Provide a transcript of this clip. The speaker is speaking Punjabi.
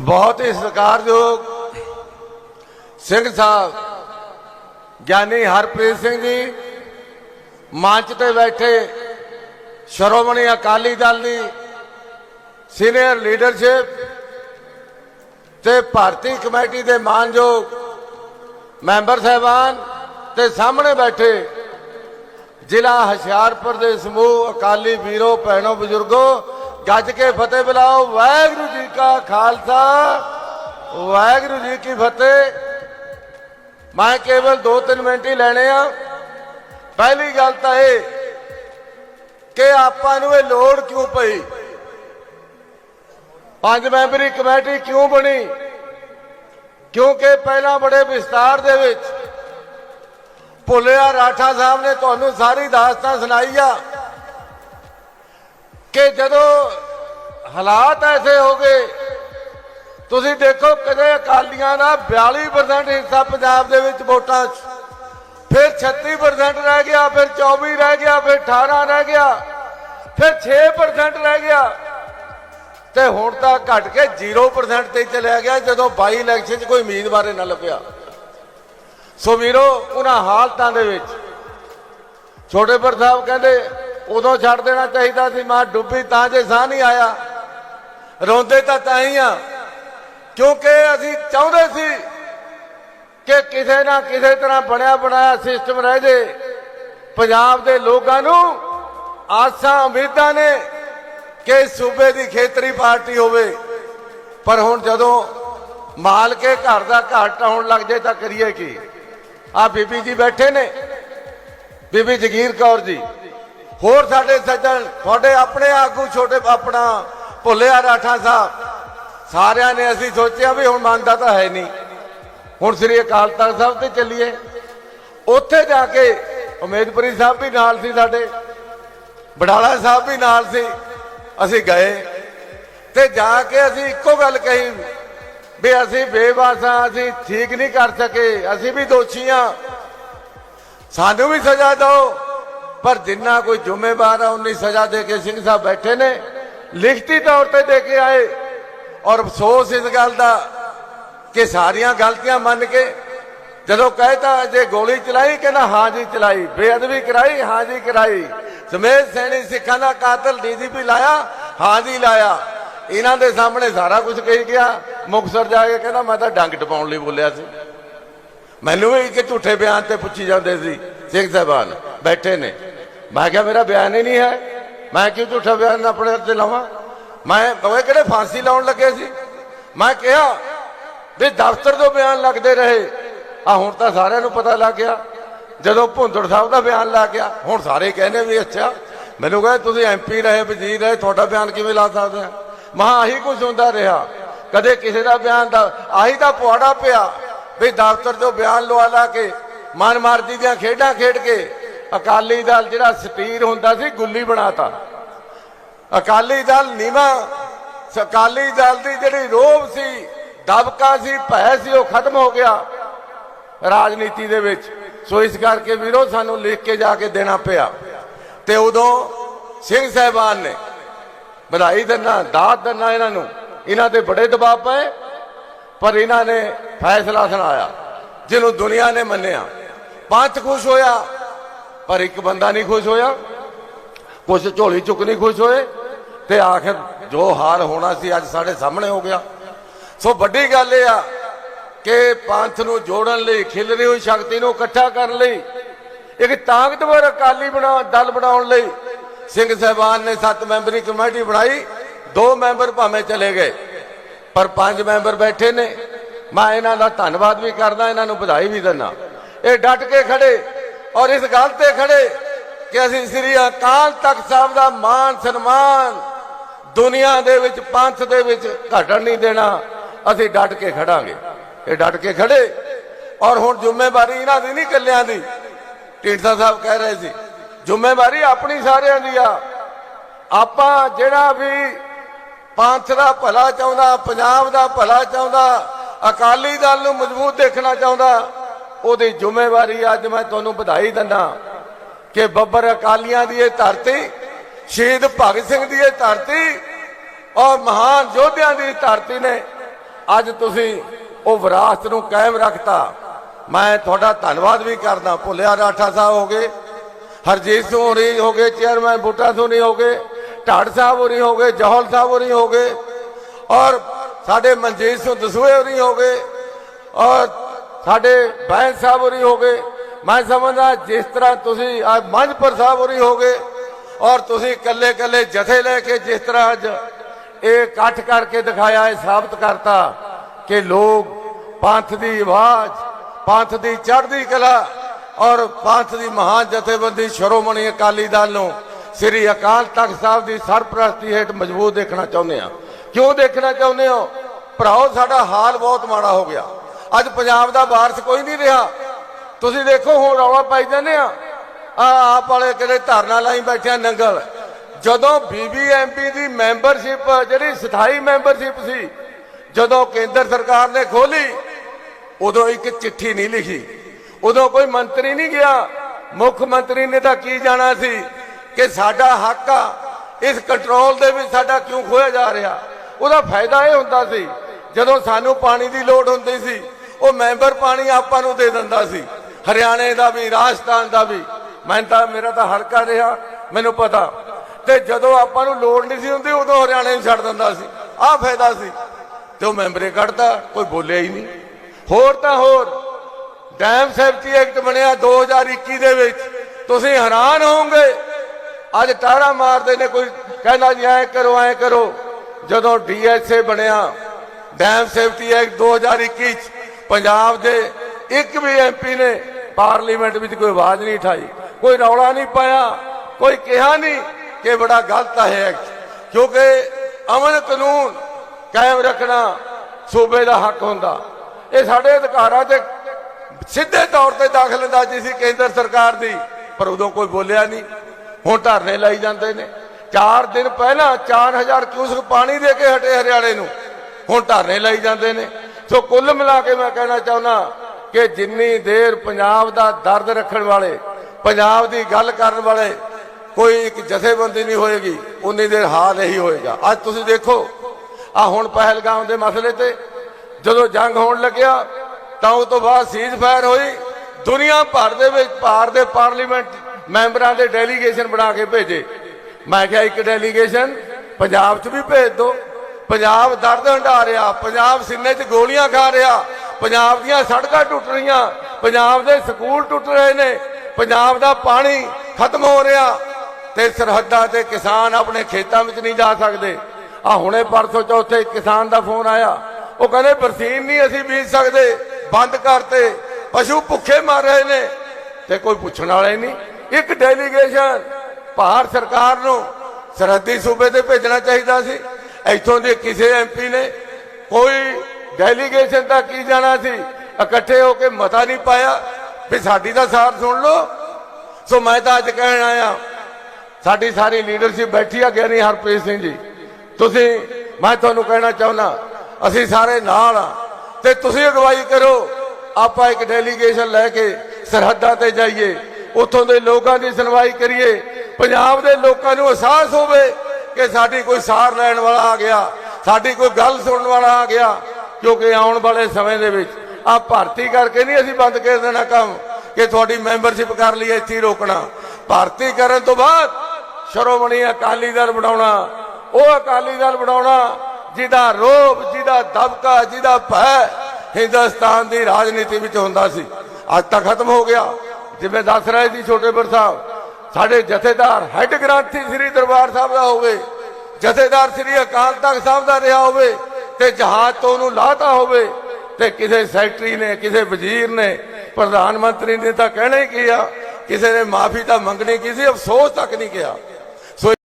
ਬਹੁਤ ਹੀ ਸਤਿਕਾਰਯੋਗ ਸਿੰਘ ਸਾਹਿਬ, ਗਿਆਨੀ ਹਰਪ੍ਰੀਤ ਸਿੰਘ ਜੀ, ਮੰਚ ਤੇ ਬੈਠੇ ਸ਼੍ਰੋਮਣੀ ਅਕਾਲੀ ਦਲ ਦੀ ਸੀਨੀਅਰ ਲੀਡਰਸ਼ਿਪ ਤੇ ਭਾਰਤੀ ਕਮੇਟੀ ਦੇ ਮਾਨਯੋਗ ਮੈਂਬਰ ਸਾਹਿਬਾਨ ਤੇ ਸਾਹਮਣੇ ਬੈਠੇ ਜ਼ਿਲ੍ਹਾ ਹੁਸ਼ਿਆਰਪੁਰ ਦੇ ਸਮੂਹ ਅਕਾਲੀ ਵੀਰੋ, ਭੈਣੋ, ਬਜ਼ੁਰਗੋ ਗੱਜ ਕੇ ਫਤਿਹ ਬੁਲਾਓ। ਵਾਹਿਗੁਰੂ ਜੀ ਕਾ ਖਾਲਸਾ, ਵਾਹਿਗੁਰੂ ਜੀ ਕੀ ਫਤਿਹ। ਮੈਂ ਕੇਵਲ 2-3 ਮਿੰਟ ਹੀ ਲੈਣੇ ਆ। ਪਹਿਲੀ ਗੱਲ ਤਾਂ ਇਹ ਕਿ ਆਪਾਂ ਨੂੰ ਇਹ ਲੋੜ ਕਿਉਂ ਪਈ? ਪੰਜ ਮੈਂਬਰੀ ਕਮੇਟੀ ਕਿਉਂ ਬਣੀ? ਕਿਉਂਕਿ ਪਹਿਲਾਂ ਬੜੇ ਵਿਸਤਾਰ ਦੇ ਵਿੱਚ ਭੁੱਲਿਆ ਰਾਠਾ ਸਾਹਿਬ ਨੇ ਤੁਹਾਨੂੰ ਸਾਰੀ ਦਾਸਤਾਨ ਸੁਣਾਈ ਆ। ਕਿ ਜਦੋਂ ਹਾਲਾਤ ਐਸੇ ਹੋ ਗਏ, ਤੁਸੀਂ ਦੇਖੋ ਕਦੇ ਅਕਾਲੀਆਂ ਦਾ 42% ਹਿੱਸਾ ਪੰਜਾਬ ਦੇ ਵਿੱਚ ਵੋਟਾਂ 'ਚ, ਫਿਰ 36% ਰਹਿ ਗਿਆ, ਫਿਰ 24 ਰਹਿ ਗਿਆ, ਫਿਰ 18 ਰਹਿ ਗਿਆ, ਫਿਰ 6% ਰਹਿ ਗਿਆ। ਤੇ ਹੁਣ ਤਾਂ ਘਟ ਕੇ 0% ਤੇ ਚਲਿਆ ਗਿਆ, ਜਦੋਂ ਬਾਈ ਇਲੈਕਸ਼ਨ 'ਚ ਕੋਈ ਉਮੀਦਵਾਰ ਨਾ ਲੱਭਿਆ। ਸੋ ਵੀਰੋ, ਉਹਨਾਂ ਹਾਲਤਾਂ ਦੇ ਵਿੱਚ, ਛੋਟੇ ਪਰ ਸਾਹਿਬ ਕਹਿੰਦੇ ਉਦੋਂ ਛੱਡ ਦੇਣਾ ਚਾਹੀਦਾ ਸੀ, ਮਾਂ ਡੁੱਬੀ ਤਾਂ ਜੇ ਸਾਹ ਨਹੀਂ ਆਇਆ। ਰੋਂਦੇ ਤਾਂ ਤਾਂ ਹੀ ਆ। ਕਿਉਂਕਿ ਅਸੀਂ ਚਾਹੁੰਦੇ ਸੀ ਕਿ ਕਿਸੇ ਨਾ ਕਿਸੇ ਤਰ੍ਹਾਂ ਬਣਿਆ ਬਣਾਇਆ ਸਿਸਟਮ ਰਹਿ ਜੇ। ਪੰਜਾਬ ਦੇ ਲੋਕਾਂ ਨੂੰ ਆਸਾਂ ਉਮੀਦਾਂ ਨੇ ਕਿ ਸੂਬੇ ਦੀ ਖੇਤਰੀ ਪਾਰਟੀ ਹੋਵੇ। ਪਰ ਹੁਣ ਜਦੋਂ ਮਾਲ ਕੇ ਘਰ ਦਾ ਘਾਟ ਆਉਣ ਲੱਗ ਜੇ ਤਾਂ ਕਰੀਏ ਕੀ? ਆ ਬੀਬੀ ਜੀ ਬੈਠੇ ਨੇ। ਬੀਬੀ ਜਗੀਰ ਕੌਰ ਜੀ। ਹੋਰ ਸਾਡੇ ਸੱਜਣ, ਤੁਹਾਡੇ ਆਪਣੇ ਆਗੂ ਛੋਟੇ, ਆਪਣਾ ਭੁੱਲਿਆ ਰਾਠਾ ਸਾਹਿਬ, ਸਾਰਿਆਂ ਨੇ ਅਸੀਂ ਸੋਚਿਆ ਵੀ ਹੁਣ ਮੰਨਦਾ ਤਾਂ ਹੈ ਨਹੀਂ। ਹੁਣ ਸ੍ਰੀ ਅਕਾਲ ਤਖਤ ਸਾਹਿਬ ਤੇ ਚੱਲੀਏ। ਉੱਥੇ ਜਾ ਕੇ ਉਮੇਦਪੁਰੀ ਸਾਹਿਬ ਵੀ ਨਾਲ ਸੀ ਸਾਡੇ, ਬਡਾਲਾ ਸਾਹਿਬ ਵੀ ਨਾਲ ਸੀ, ਅਸੀਂ ਗਏ। ਤੇ ਜਾ ਕੇ ਅਸੀਂ ਇੱਕੋ ਗੱਲ ਕਹੀ ਵੀ ਅਸੀਂ ਬੇਵਾਸਾਂ ਅਸੀਂ ਠੀਕ ਨਹੀਂ ਕਰ ਸਕੇ, ਅਸੀਂ ਵੀ ਦੋਸ਼ੀ ਹਾਂ। ਸਾਨੂੰ ਵੀ ਸਜ਼ਾ ਦਿਓ। ਪਰ ਜਿੰਨਾ ਕੋਈ ਜ਼ਿੰਮੇਵਾਰ ਆ, ਉਨੀ ਸਜ਼ਾ ਦੇ ਕੇ ਸਿੰਘ ਸਾਹਿਬ ਬੈਠੇ ਨੇ। ਲਿਖਤੀ ਤੌਰ ਤੇ ਦੇ ਕੇ ਆਏ। ਔਰ ਅਫਸੋਸ ਇਸ ਗੱਲ ਦਾ ਕਿ ਸਾਰੀਆਂ ਗਲਤੀਆਂ ਮੰਨ ਕੇ ਜਦੋਂ ਕਹਿਤਾ ਜੇ ਗੋਲੀ ਚਲਾਈ ਕਹਿੰਦਾ ਹਾਂ ਜੀ ਚਲਾਈ, ਬੇਅਦਬੀ ਕਰਾਈ ਹਾਂ ਜੀ ਕਰਾਈ। ਸਮੇਤ ਸੈਣੀ ਸਿੱਖਾਂ ਦਾ ਕਾਤਲ ਡੀਜੀਪੀ ਲਾਇਆ ਹਾਂ ਜੀ ਲਾਇਆ। ਇਹਨਾਂ ਦੇ ਸਾਹਮਣੇ ਸਾਰਾ ਕੁਝ ਕਹੀ ਗਿਆ। ਮੁਕਸਰ ਜਾ ਕੇ ਕਹਿੰਦਾ, ਮੈਂ ਤਾਂ ਡੰਗ ਟਪਾਉਣ ਲਈ ਬੋਲਿਆ ਸੀ। ਮੈਨੂੰ ਵੀ ਕਿ ਝੂਠੇ ਬਿਆਨ ਤੇ ਪੁੱਛੀ ਜਾਂਦੇ ਸੀ ਸਿੰਘ ਸਾਹਿਬਾਨ ਬੈਠੇ ਨੇ। ਮੈਂ ਕਿਹਾ, ਮੇਰਾ ਬਿਆਨ ਹੀ ਨਹੀਂ ਹੈ। ਮੈਂ ਕਿਉਂ ਝੂਠਾ ਬਿਆਨ ਆਪਣੇ ਤੇ ਲਾਵਾਂ? ਮੈਂ ਉਹ ਕਿਹੜੇ ਫਾਂਸੀ ਲਾਉਣ ਲੱਗੇ ਸੀ? ਮੈਂ ਕਿਹਾ ਵੀ ਦਫ਼ਤਰ ਤੋਂ ਬਿਆਨ ਲੱਗਦੇ ਰਹੇ। ਆ ਹੁਣ ਤਾਂ ਸਾਰਿਆਂ ਨੂੰ ਪਤਾ ਲੱਗ ਗਿਆ। ਜਦੋਂ ਭੁੰਦੜ ਸਾਹਿਬ ਦਾ ਬਿਆਨ ਲੱਗ ਗਿਆ, ਹੁਣ ਸਾਰੇ ਕਹਿੰਦੇ ਵੀ ਅੱਛਾ। ਮੈਨੂੰ ਕਹਿੰਦੇ, ਤੁਸੀਂ ਐਮਪੀ ਰਹੇ, ਵਜ਼ੀਰ ਰਹੇ, ਤੁਹਾਡਾ ਬਿਆਨ ਕਿਵੇਂ ਲਾ ਸਕਦੇ ਆ? ਮਹਾ ਆਹੀ ਕੁਝ ਹੁੰਦਾ ਰਿਹਾ। ਕਦੇ ਕਿਸੇ ਦਾ ਬਿਆਨ ਦਾ, ਆਹੀ ਤਾਂ ਪੁਆੜਾ ਪਿਆ ਵੀ ਦਫ਼ਤਰ ਤੋਂ ਬਿਆਨ ਲਵਾ ਲਾ ਕੇ ਮਨਮਰਜ਼ੀ ਦੀਆਂ ਖੇਡਾਂ ਖੇਡ ਕੇ ਅਕਾਲੀ ਦਲ ਜਿਹੜਾ ਸਟੀਰ ਹੁੰਦਾ ਸੀ, ਗੁੱਲੀ ਬਣਾਤਾ। ਅਕਾਲੀ ਦਲ ਨੀਵਾ, ਅਕਾਲੀ ਦਲ ਦੀ ਜਿਹੜੀ ਰੋਬ ਸੀ, ਦਬਕਾ ਸੀ, ਭੈ ਸੀ, ਉਹ ਖਤਮ ਹੋ ਗਿਆ ਰਾਜਨੀਤੀ ਦੇ ਵਿੱਚ। ਸੋ ਇਸ ਕਰਕੇ ਵੀਰੋ, ਸਾਨੂੰ ਲਿਖ ਕੇ ਜਾ ਕੇ ਦੇਣਾ ਪਿਆ। ਤੇ ਉਦੋਂ ਸਿੰਘ ਸਾਹਿਬਾਨ ਨੇ ਵਧਾਈ ਦਿੰਨਾ, ਦਾਤ ਦਿੰਨਾ ਇਹਨਾਂ ਨੂੰ। ਇਹਨਾਂ ਤੇ ਬੜੇ ਦਬਾਅ ਪਏ, ਪਰ ਇਹਨਾਂ ਨੇ ਫੈਸਲਾ ਸੁਣਾਇਆ, ਜਿਹਨੂੰ ਦੁਨੀਆ ਨੇ ਮੰਨਿਆ। ਪੰਥ ਖੁਸ਼ ਹੋਇਆ ਪਰ ਇੱਕ ਬੰਦਾ ਨਹੀਂ ਖੁਸ਼ ਹੋਇਆ। ਕੁਝ ਝੋਲੀ ਚੁੱਕ ਨਹੀਂ ਖੁਸ਼ ਹੋਏ ਤੇ ਆਖਿਰ ਜੋ ਹਾਲ ਹੋਣਾ ਸੀ ਅੱਜ ਸਾਡੇ ਸਾਹਮਣੇ ਹੋ ਗਿਆ। ਸੋ ਵੱਡੀ ਗੱਲ ਇਹ ਆ ਕਿ ਪੰਥ ਨੂੰ ਜੋੜਨ ਲਈ, ਖਿਲਰੀ ਹੋਈ ਸ਼ਕਤੀ ਨੂੰ ਇਕੱਠਾ ਕਰਨ ਲਈ, ਇੱਕ ਤਾਕਤਵਰ ਅਕਾਲੀ ਬਣਾ, ਦਲ ਬਣਾਉਣ ਲਈ ਸਿੰਘ ਸਾਹਿਬਾਨ ਨੇ ਸੱਤ ਮੈਂਬਰੀ ਕਮੇਟੀ ਬਣਾਈ। ਦੋ ਮੈਂਬਰ ਭਾਵੇਂ ਚਲੇ ਗਏ, ਪਰ ਪੰਜ ਮੈਂਬਰ ਬੈਠੇ ਨੇ। ਮੈਂ ਇਹਨਾਂ ਦਾ ਧੰਨਵਾਦ ਵੀ ਕਰਦਾ, ਇਹਨਾਂ ਨੂੰ ਵਧਾਈ ਵੀ ਦਿੰਦਾ। ਇਹ ਡਟ ਕੇ ਖੜੇ ਔਰ ਇਸ ਗੱਲ ਤੇ ਖੜੇ ਕਿ ਅਸੀਂ ਸ੍ਰੀ ਅਕਾਲ ਤਖਤ ਸਾਹਿਬ ਦਾ ਮਾਨ ਸਨਮਾਨ ਦੁਨੀਆ ਦੇ ਵਿੱਚ, ਪੰਥ ਦੇ ਵਿੱਚ ਘਟਣ ਨਹੀਂ ਦੇਣਾ। ਅਸੀਂ ਡਟ ਕੇ ਖੜਾਂਗੇ। ਇਹ ਡਟ ਕੇ ਖੜੇ। ਔਰ ਹੁਣ ਜ਼ਿੰਮੇਵਾਰੀ ਇਹਨਾਂ ਦੀ ਨਹੀਂ ਕੱਲਿਆਂ ਦੀ। ਢੀਂਡਸਾ ਸਾਹਿਬ ਕਹਿ ਰਹੇ ਸੀ, ਜ਼ਿੰਮੇਵਾਰੀ ਆਪਣੀ ਸਾਰਿਆਂ ਦੀ ਆ। ਆਪਾਂ ਜਿਹੜਾ ਵੀ ਪੰਥ ਦਾ ਭਲਾ ਚਾਹੁੰਦਾ, ਪੰਜਾਬ ਦਾ ਭਲਾ ਚਾਹੁੰਦਾ, ਅਕਾਲੀ ਦਲ ਨੂੰ ਮਜ਼ਬੂਤ ਦੇਖਣਾ ਚਾਹੁੰਦਾ ਉਹਦੀ ਜ਼ਿੰਮੇਵਾਰੀ ਅੱਜ ਮੈਂ ਤੁਹਾਨੂੰ ਵਧਾਈ ਦਿੰਦਾ ਕਿ ਬੱਬਰ ਅਕਾਲੀਆਂ ਦੀ ਇਹ ਧਰਤੀ, ਸ਼ਹੀਦ ਭਗਤ ਸਿੰਘ ਦੀ ਇਹ ਧਰਤੀ ਔਰ ਮਹਾਨ ਯੋਧਿਆਂ ਦੀ ਧਰਤੀ ਨੇ। ਅੱਜ ਤੁਸੀਂ ਉਹ ਵਿਰਾਸਤ ਨੂੰ ਕਾਇਮ ਰੱਖਤਾ। ਮੈਂ ਤੁਹਾਡਾ ਧੰਨਵਾਦ ਵੀ ਕਰਦਾ। ਭੁੱਲਿਆ ਰਾਠਾ ਸਾਹਿਬ ਹੋ ਗਏ, ਹਰਜੀਤ ਸਿੰਘ ਹੋਰੀ ਹੋ ਗਏ, ਚੇਅਰਮੈਨ ਬੂਟਾ ਸੋਨੀ ਹੋ ਗਏ ਢਾੜ ਸਾਹਿਬ ਹੋਰੀ ਹੋ ਗਏ ਜਹਲ ਸਾਹਿਬ ਹੋਰੀ ਹੋ ਗਏ ਔਰ ਸਾਡੇ ਮਨਜੀਤ ਸਿੰਘ ਦਸੂਏ ਹੋਰੀ ਹੋ ਗਏ ਔਰ ਸਾਡੇ ਬੈਂਸ ਸਾਹਿਬ ਹੋਰੀ ਹੋ ਗਏ। ਮੈਂ ਸਮਝਦਾ ਜਿਸ ਤਰ੍ਹਾਂ ਤੁਸੀਂ ਅੱਜ ਮੰਝਪੁਰ ਸਾਹਿਬ ਹੋਰੀ ਹੋ ਗਏ ਔਰ ਤੁਸੀਂ ਇਕੱਲੇ ਇਕੱਲੇ ਜਥੇ ਲੈ ਕੇ ਜਿਸ ਤਰ੍ਹਾਂ ਅੱਜ ਇਹ ਇਕੱਠ ਕਰਕੇ ਦਿਖਾਇਆ, ਇਹ ਸਾਬਤ ਕਰਤਾ ਕਿ ਲੋਕ ਪੰਥ ਦੀ ਆਵਾਜ਼, ਪੰਥ ਦੀ ਚੜ੍ਹਦੀ ਕਲਾ ਔਰ ਪੰਥ ਦੀ ਮਹਾਨ ਜਥੇਬੰਦੀ ਸ਼ਰੋਮਣੀ ਅਕਾਲੀ ਦਲ ਨੂੰ ਸ੍ਰੀ ਅਕਾਲ ਤਖਤ ਸਾਹਿਬ ਦੀ ਸਰਪ੍ਰਸਤੀ ਹੇਠ ਮਜ਼ਬੂਤ ਦੇਖਣਾ ਚਾਹੁੰਦੇ ਆ ਕਿਉਂ ਦੇਖਣਾ ਚਾਹੁੰਦੇ ਹੋ? ਭਰਾਓ, ਸਾਡਾ ਹਾਲ ਬਹੁਤ ਮਾੜਾ ਹੋ ਗਿਆ। ਅੱਜ ਪੰਜਾਬ ਦਾ ਵਾਰਸ ਕੋਈ ਨਹੀਂ ਰਿਹਾ। ਤੁਸੀਂ ਦੇਖੋ, ਹੁਣ ਰੌਲਾ ਪਾਈ ਜਾਂਦੇ ਆ। ਆ ਆਪ ਵਾਲੇ ਕਿਹੜੇ ਧਰਨਾ ਲਾਈ ਬੈਠਿਆ ਨੰਗਲ। ਜਦੋਂ ਬੀਬੀਐਮਪੀ ਦੀ ਮੈਂਬਰਸ਼ਿਪ, ਜਿਹੜੀ ਸਥਾਈ ਮੈਂਬਰਸ਼ਿਪ ਸੀ, ਜਦੋਂ ਕੇਂਦਰ ਸਰਕਾਰ ਨੇ ਖੋਲੀ, ਉਦੋਂ ਇੱਕ ਚਿੱਠੀ ਨਹੀਂ ਲਿਖੀ। ਉਦੋਂ ਕੋਈ ਮੰਤਰੀ ਨਹੀਂ ਗਿਆ। ਮੁੱਖ ਮੰਤਰੀ ਨੇ ਤਾਂ ਕੀ ਜਾਣਾ ਸੀ? ਕਿ ਸਾਡਾ ਹੱਕ ਆ, ਇਸ ਕੰਟਰੋਲ ਦੇ ਵਿੱਚ ਸਾਡਾ ਕਿਉਂ ਖੋਇਆ ਜਾ ਰਿਹਾ? ਉਹਦਾ ਫਾਇਦਾ ਇਹ ਹੁੰਦਾ ਸੀ, ਜਦੋਂ ਸਾਨੂੰ ਪਾਣੀ ਦੀ ਲੋੜ ਹੁੰਦੀ ਸੀ ਉਹ ਮੈਂਬਰ ਪਾਣੀ ਆਪਾਂ ਨੂੰ ਦੇ ਦਿੰਦਾ ਸੀ। ਹਰਿਆਣੇ ਦਾ ਵੀ, ਰਾਜਸਥਾਨ ਦਾ ਵੀ। ਮੈਂ ਤਾਂ, ਮੇਰਾ ਤਾਂ ਹਲਕਾ ਰਿਹਾ, ਮੈਨੂੰ ਪਤਾ। ਤੇ ਜਦੋਂ ਆਪਾਂ ਨੂੰ ਲੋੜ ਨਹੀਂ ਸੀ ਹੁੰਦੀ, ਉਦੋਂ ਹਰਿਆਣੇ ਨੂੰ ਛੱਡ ਦਿੰਦਾ ਸੀ। ਆਹ ਫਾਇਦਾ ਸੀ। ਤੇ ਉਹ ਮੈਂਬਰੇ ਕੱਢਦਾ ਕੋਈ ਬੋਲਿਆ ਹੀ ਨਹੀਂ। ਹੋਰ ਤਾਂ ਹੋਰ। ਡੈਮ ਸੇਫਟੀ ਐਕਟ ਬਣਿਆ 2021 ਦੇ ਵਿੱਚ। ਤੁਸੀਂ ਹੈਰਾਨ ਹੋਵੋਗੇ। ਅੱਜ ਟਾਰਾ ਮਾਰਦੇ ਨੇ ਕੋਈ, ਕਹਿੰਦਾ ਜੀ, ਐ ਕਰੋ ਐ ਕਰੋ। ਜਦੋਂ ਡੀਐਸਏ ਬਣਿਆ, ਡੈਮ ਸੇਫਟੀ ਐਕਟ 2021 ਚ ਪੰਜਾਬ ਦੇ ਇੱਕ ਵੀ ਐਮਪੀ ਨੇ ਪਾਰਲੀਮੈਂਟ ਵਿੱਚ ਕੋਈ ਆਵਾਜ਼ ਨਹੀਂ ਉਠਾਈ, ਕੋਈ ਰੌਲਾ ਨਹੀਂ ਪਾਇਆ, ਕੋਈ ਕਿਹਾ ਨਹੀਂ ਕਿ ਬੜਾ ਗਲਤ ਹੈ ਐਕਟ ਕਿਉਂਕਿ ਅਮਨ ਕਾਨੂੰਨ ਕਾਇਮ ਰੱਖਣਾ ਸੂਬੇ ਦਾ ਹੱਕ ਹੁੰਦਾ। ਇਹ ਸਾਡੇ ਅਧਿਕਾਰਾਂ ਤੇ ਸਿੱਧੇ ਤੌਰ ਤੇ ਦਾਖਲ ਦਖਲਅੰਦਾਜ਼ੀ ਸੀ, ਕੇਂਦਰ ਸਰਕਾਰ ਦੀ, ਪਰ ਉਦੋਂ ਕੋਈ ਬੋਲਿਆ ਨਹੀਂ। ਹੁਣ ਧਰਨੇ ਲਾਈ ਜਾਂਦੇ ਨੇ। 4 ਦਿਨ ਪਹਿਲਾਂ 4000 ਕਿਊਸਕ ਪਾਣੀ ਦੇ ਕੇ ਹਟੇ ਹਰਿਆਣੇ ਨੂੰ। ਹੁਣ ਧਰਨੇ ਲਾਈ ਜਾਂਦੇ ਨੇ। ਸੋ ਕੁੱਲ ਮਿਲਾ ਕੇ ਮੈਂ ਕਹਿਣਾ ਚਾਹੁੰਦਾ ਕਿ ਜਿੰਨੀ ਦੇਰ ਪੰਜਾਬ ਦਾ ਦਰਦ ਰੱਖਣ ਵਾਲੇ, ਪੰਜਾਬ ਦੀ ਗੱਲ ਕਰਨ ਵਾਲੇ ਕੋਈ ਇੱਕ ਜਥੇਬੰਦੀ ਨਹੀਂ ਹੋਏਗੀ, ਉਨੀ ਦੇਰ ਹਾਲ ਇਹੀ ਹੋਏਗਾ। ਅੱਜ ਤੁਸੀਂ ਦੇਖੋ ਆ ਹੁਣ ਪਹਿਲਗਾਮ ਦੇ ਮਸਲੇ ਤੇ ਜਦੋਂ ਜੰਗ ਹੋਣ ਲੱਗਿਆ, ਤਾਂ ਉਸ ਤੋਂ ਬਾਅਦ ਸੀਜ਼ ਫਾਇਰ ਹੋਈ। ਦੁਨੀਆ ਭਰ ਦੇ ਵਿੱਚ, ਭਾਰਤ ਦੇ ਪਾਰਲੀਮੈਂਟ ਮੈਂਬਰਾਂ ਦੇ ਡੈਲੀਗੇਸ਼ਨ ਬਣਾ ਕੇ ਭੇਜੇ। ਮੈਂ ਕਿਹਾ, ਇੱਕ ਡੈਲੀਗੇਸ਼ਨ ਪੰਜਾਬ 'ਚ ਵੀ ਭੇਜ ਦਿਓ ਪੰਜਾਬ ਦਰਦ ਹੰਢਾ ਰਿਹਾ ਪੰਜਾਬ ਸੀਨੇ 'ਚ ਗੋਲੀਆਂ ਖਾ ਰਿਹਾ, ਪੰਜਾਬ ਦੀਆਂ ਸੜਕਾਂ ਟੁੱਟ ਰਹੀਆਂ, ਪੰਜਾਬ ਦੇ ਸਕੂਲ ਟੁੱਟ ਰਹੇ ਨੇ, ਪੰਜਾਬ ਦਾ ਪਾਣੀ ਖਤਮ ਹੋ ਰਿਹਾ ਤੇ ਸਰਹੱਦਾਂ ਤੇ ਕਿਸਾਨ ਆਪਣੇ ਖੇਤਾਂ ਵਿੱਚ ਨਹੀਂ ਜਾ ਸਕਦੇ। ਆ ਹੁਣੇ ਪਰਸੋਂ ਚੌਥੇ ਕਿਸਾਨ ਦਾ ਫੋਨ ਆਇਆ। ਉਹ ਕਹਿੰਦੇ ਬਰਸੀਨ ਨਹੀਂ ਅਸੀਂ ਬੀਜ ਸਕਦੇ, ਬੰਦ ਕਰਤੇ, ਪਸ਼ੂ ਭੁੱਖੇ ਮਰ ਰਹੇ ਨੇ। ਤੇ ਕੋਈ ਪੁੱਛਣ ਵਾਲਾ ਹੀ ਨਹੀਂ। ਇੱਕ ਡੈਲੀਗੇਸ਼ਨ ਭਾਰਤ ਸਰਕਾਰ ਨੂੰ ਸਰਹੱਦੀ ਸੂਬੇ ਤੇ ਭੇਜਣਾ ਚਾਹੀਦਾ ਸੀ। ਇੱਥੋਂ ਦੇ ਕਿਸੇ ਐਮਪੀ ਨੇ ਕੋਈ ਡੈਲੀਗੇਸ਼ਨ ਤਾਂ ਕੀ ਜਾਣਾ ਸੀ? ਇਕੱਠੇ ਹੋ ਕੇ ਮਤਾ ਨਹੀਂ ਪਾਇਆ। ਵੀ ਸਾਡੀ ਤਾਂ ਸਾਰ ਸੁਣ ਲਓ। ਸੋ ਮੈਂ ਤਾਂ ਅੱਜ ਕਹਿਣ ਆਇਆ, ਸਾਡੀ ਸਾਰੀ ਲੀਡਰਸ਼ਿਪ ਬੈਠੀ ਆ ਗਿਆਨੀ ਹਰਪ੍ਰੀਤ ਸਿੰਘ ਜੀ। ਤੁਸੀਂ, ਮੈਂ ਤੁਹਾਨੂੰ ਕਹਿਣਾ ਚਾਹੁੰਦਾ, ਅਸੀਂ ਸਾਰੇ ਨਾਲ ਆ। ਤੇ ਤੁਸੀਂ ਅਗਵਾਈ ਕਰੋ। ਆਪਾਂ ਇੱਕ ਡੈਲੀਗੇਸ਼ਨ ਲੈ ਕੇ ਸਰਹੱਦਾਂ ਤੇ ਜਾਈਏ। ਉੱਥੋਂ ਦੇ ਲੋਕਾਂ ਦੀ ਸੁਣਵਾਈ ਕਰੀਏ। ਪੰਜਾਬ ਦੇ ਲੋਕਾਂ ਨੂੰ ਅਹਿਸਾਸ ਹੋਵੇ। ਕਿ ਸਾਡੀ ਕੋਈ ਸਾਰ ਲੈਣ ਵਾਲਾ ਆ ਗਿਆ, ਸਾਡੀ ਕੋਈ ਗੱਲ ਸੁਣਨ ਵਾਲਾ ਆ ਗਿਆ ਕਿਉਂਕਿ ਆਉਣ ਵਾਲੇ ਸਮੇਂ ਦੇ ਵਿੱਚ। ਆ ਭਰਤੀ ਕਰਕੇ ਨਹੀਂ ਅਸੀਂ ਬੰਦ ਕਰ ਦੇਣਾ ਕੰਮ, ਕਿ ਤੁਹਾਡੀ ਮੈਂਬਰਸ਼ਿਪ ਕਰ ਲਈ ਇੱਥੇ ਰੋਕਣਾ। ਭਰਤੀ ਕਰਨ ਤੋਂ ਬਾਅਦ ਸ਼੍ਰੋਮਣੀ ਅਕਾਲੀ ਦਲ ਬਣਾਉਣਾ, ਉਹ ਅਕਾਲੀ ਦਲ ਬਣਾਉਣਾ ਜਿਹਦਾ ਰੋਬ ਜਿਹਦਾ ਦਬਕਾ, ਜਿਹਦਾ ਭੈ ਹਿੰਦੁਸਤਾਨ ਦੀ ਰਾਜਨੀਤੀ ਵਿੱਚ ਹੁੰਦਾ ਸੀ। ਅੱਜ ਤਾਂ ਖਤਮ ਹੋ ਗਿਆ। ਜਿਵੇਂ ਦੱਸ ਰਹੇ ਸੀ ਛੋਟੇ ਪਰ ਸਾਹਿਬ ਸਾਡੇ ਜਥੇਦਾਰ ਹੈੱਡ ਗ੍ਰੰਥੀ ਸ੍ਰੀ ਦਰਬਾਰ ਸਾਹਿਬ ਦਾ ਹੋਵੇ, ਜਥੇਦਾਰ ਸ੍ਰੀ ਅਕਾਲ ਤਖਤ ਸਾਹਿਬ ਦਾ ਰਿਹਾ ਹੋਵੇ, ਤੇ ਜਹਾਜ਼ ਤੋਂ ਉਹਨੂੰ ਲਾਤਾ ਹੋਵੇ, ਤੇ ਕਿਸੇ ਸੈਕਟਰੀ ਨੇ, ਕਿਸੇ ਵਜ਼ੀਰ ਨੇ, ਪ੍ਰਧਾਨ ਮੰਤਰੀ ਨੇ ਤਾਂ ਕਹਿਣਾ ਹੀ ਕੀਆ ਕਿਸੇ ਨੇ ਮਾਫੀ ਤਾਂ ਮੰਗਣੀ, ਕਿਸੇ ਅਫਸੋਸ ਤੱਕ ਨਹੀਂ ਕਿਹਾ।